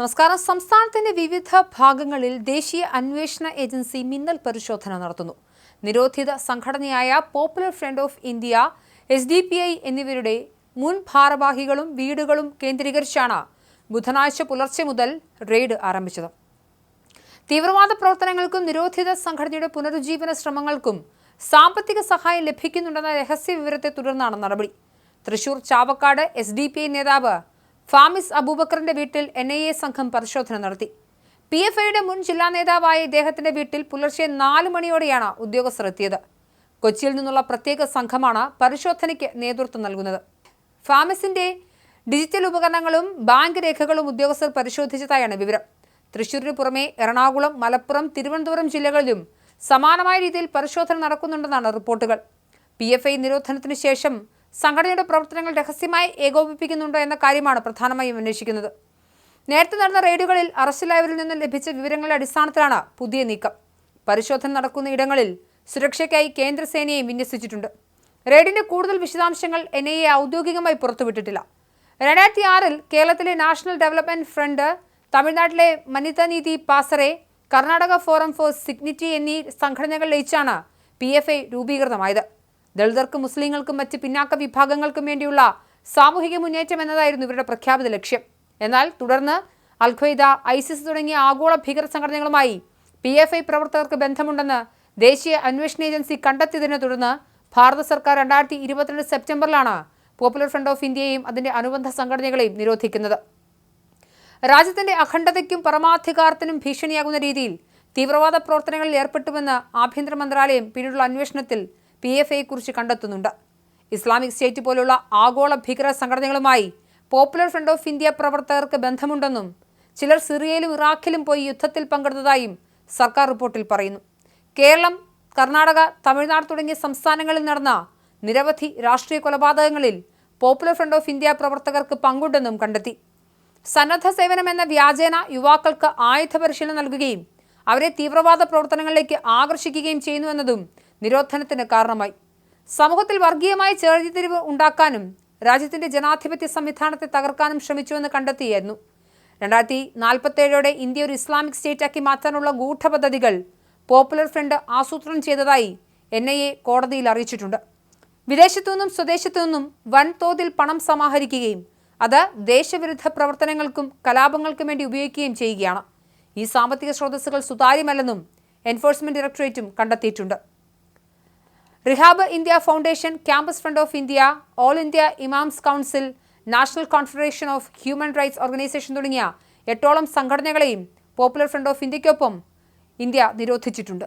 നമസ്കാരം. സംസ്ഥാനത്തിന്റെ വിവിധ ഭാഗങ്ങളിൽ ദേശീയ അന്വേഷണ ഏജൻസി മിന്നൽ പരിശോധന നടത്തുന്നു. നിരോധിത സംഘടനയായ Popular Front of India S D P I എന്നിവരുടെ മുൻ ഭാരവാഹികളും വീടുകളും കേന്ദ്രീകരിച്ചാണ് ബുധനാഴ്ച പുലർച്ചെ മുതൽ റെയ്ഡ് ആരംഭിച്ചത്. തീവ്രവാദ പ്രവർത്തനങ്ങൾക്കും നിരോധിത സംഘടനയുടെ പുനരുജ്ജീവന ശ്രമങ്ങൾക്കും സാമ്പത്തിക സഹായം ലഭിക്കുന്നുണ്ടെന്ന രഹസ്യ വിവരത്തെ തുടർന്നാണ് നടപടി. Thrissur Chavakkad S D P I നേതാവ് ഫാമിസ് അബൂബക്കറിന്റെ വീട്ടിൽ എൻ ഐ എ സംഘം പരിശോധന നടത്തി. പി എഫ് ഐയുടെ മുൻ ജില്ലാ നേതാവായ ഇദ്ദേഹത്തിന്റെ വീട്ടിൽ പുലർച്ചെ നാല് മണിയോടെയാണ് ഉദ്യോഗസ്ഥർ എത്തിയത്. കൊച്ചിയിൽ നിന്നുള്ള പ്രത്യേക സംഘമാണ് പരിശോധനയ്ക്ക് നേതൃത്വം നൽകുന്നത്. ഫാമിസിന്റെ ഡിജിറ്റൽ ഉപകരണങ്ങളും ബാങ്ക് രേഖകളും ഉദ്യോഗസ്ഥർ പരിശോധിച്ചതായാണ് വിവരം. തൃശൂരിന് പുറമെ എറണാകുളം മലപ്പുറം തിരുവനന്തപുരം ജില്ലകളിലും സമാനമായ രീതിയിൽ പരിശോധന നടക്കുന്നുണ്ടെന്നാണ് റിപ്പോർട്ടുകൾ. പി നിരോധനത്തിന് ശേഷം സംഘടനയുടെ പ്രവർത്തനങ്ങൾ രഹസ്യമായി ഏകോപിപ്പിക്കുന്നുണ്ടോ എന്ന കാര്യമാണ് പ്രധാനമായും അന്വേഷിക്കുന്നത്. നേരത്തെ നടന്ന റെയ്ഡുകളിൽ അറസ്റ്റിലായവരിൽ നിന്ന് ലഭിച്ച വിവരങ്ങളുടെ അടിസ്ഥാനത്തിലാണ് പുതിയ നീക്കം. പരിശോധന നടക്കുന്ന ഇടങ്ങളിൽ സുരക്ഷയ്ക്കായി കേന്ദ്രസേനയെയും വിന്യസിച്ചിട്ടുണ്ട്. റെയ്ഡിന്റെ കൂടുതൽ വിശദാംശങ്ങൾ എൻ ഐ എ ഔദ്യോഗികമായി പുറത്തുവിട്ടിട്ടില്ല. രണ്ടായിരത്തി ആറിൽ കേരളത്തിലെ നാഷണൽ ഡെവലപ്മെന്റ് ഫ്രണ്ട് തമിഴ്നാട്ടിലെ Manithaneethi Pasarai Karnataka forum for dignity എന്നീ സംഘടനകൾ ലയിച്ചാണ് പി എഫ് ഐ രൂപീകൃതമായത്. ദളിതർക്കും മുസ്ലിങ്ങൾക്കും മറ്റ് പിന്നാക്ക വിഭാഗങ്ങൾക്കും വേണ്ടിയുള്ള സാമൂഹിക മുന്നേറ്റം എന്നതായിരുന്നു ഇവരുടെ പ്രഖ്യാപിത ലക്ഷ്യം. എന്നാൽ തുടർന്ന് അൽഖ്വയ്ദ ഐസിസ് തുടങ്ങിയ ആഗോള ഭീകര സംഘടനകളുമായി പി എഫ് ഐ പ്രവർത്തകർക്ക് ബന്ധമുണ്ടെന്ന് ദേശീയ അന്വേഷണ ഏജൻസി കണ്ടെത്തിയതിനെ തുടർന്ന് ഭാരത സർക്കാർ രണ്ടായിരത്തി ഇരുപത്തിരണ്ട് സെപ്റ്റംബറിലാണ് പോപ്പുലർ ഫ്രണ്ട് ഓഫ് ഇന്ത്യയെയും അതിന്റെ അനുബന്ധ സംഘടനകളെയും നിരോധിക്കുന്നത്. രാജ്യത്തിന്റെ അഖണ്ഡതയ്ക്കും പരമാധികാരത്തിനും ഭീഷണിയാകുന്ന രീതിയിൽ തീവ്രവാദ പ്രവർത്തനങ്ങളിൽ ഏർപ്പെട്ടുവെന്ന് ആഭ്യന്തര മന്ത്രാലയം പിന്നീടുള്ള അന്വേഷണത്തിൽ പി എഫ് എയെക്കുറിച്ച് കണ്ടെത്തുന്നുണ്ട്. ഇസ്ലാമിക് സ്റ്റേറ്റ് പോലുള്ള ആഗോള ഭീകര സംഘടനകളുമായി പോപ്പുലർ ഫ്രണ്ട് ഓഫ് ഇന്ത്യ പ്രവർത്തകർക്ക് ബന്ധമുണ്ടെന്നും ചിലർ സിറിയയിലും ഇറാഖിലും പോയി യുദ്ധത്തിൽ പങ്കെടുത്തതായും സർക്കാർ റിപ്പോർട്ടിൽ പറയുന്നു. കേരളം കർണാടക തമിഴ്നാട് തുടങ്ങിയ സംസ്ഥാനങ്ങളിൽ നടന്ന നിരവധി രാഷ്ട്രീയ കൊലപാതകങ്ങളിൽ പോപ്പുലർ ഫ്രണ്ട് ഓഫ് ഇന്ത്യ പ്രവർത്തകർക്ക് പങ്കുണ്ടെന്നും കണ്ടെത്തി. സന്നദ്ധ സേവനം എന്ന വ്യാജേന യുവാക്കൾക്ക് ആയുധ പരിശീലനം നൽകുകയും അവരെ തീവ്രവാദ പ്രവർത്തനങ്ങളിലേക്ക് ആകർഷിക്കുകയും ചെയ്യുന്നുവെന്നതും നിരോധനത്തിന് കാരണമായി. സമൂഹത്തിൽ വർഗീയമായ ചേർതിരിവ് ഉണ്ടാക്കാനും രാജ്യത്തിന്റെ ജനാധിപത്യ സംവിധാനത്തെ തകർക്കാനും ശ്രമിച്ചുവെന്ന് കണ്ടെത്തിയായിരുന്നു. രണ്ടായിരത്തി നാൽപ്പത്തേഴോടെ ഇന്ത്യ ഒരു ഇസ്ലാമിക് സ്റ്റേറ്റാക്കി മാറ്റാനുള്ള ഗൂഢപദ്ധതികൾ പോപ്പുലർ ഫ്രണ്ട് ആസൂത്രണം ചെയ്തതായി എൻ ഐ എ കോടതിയിൽ അറിയിച്ചിട്ടുണ്ട്. വിദേശത്തു നിന്നും സ്വദേശത്തു നിന്നും വൻതോതിൽ പണം സമാഹരിക്കുകയും അത് ദേശവിരുദ്ധ പ്രവർത്തനങ്ങൾക്കും കലാപങ്ങൾക്കും വേണ്ടി ഉപയോഗിക്കുകയും ചെയ്യുകയാണ്. ഈ സാമ്പത്തിക സ്രോതസ്സുകൾ സുതാര്യമല്ലെന്നും എൻഫോഴ്സ്മെന്റ് ഡയറക്ടറേറ്റും കണ്ടെത്തിയിട്ടുണ്ട്. Rehab India Foundation Campus Front of India All India Imams Council National Confederation of Human Rights Organisation തുടങ്ങിയ എട്ടോളം സംഘടനകളെയും പോപ്പുലർ ഫ്രണ്ട് ഓഫ് ഇന്ത്യയ്ക്കൊപ്പം ഇന്ത്യ നിരോധിച്ചിട്ടുണ്ട്.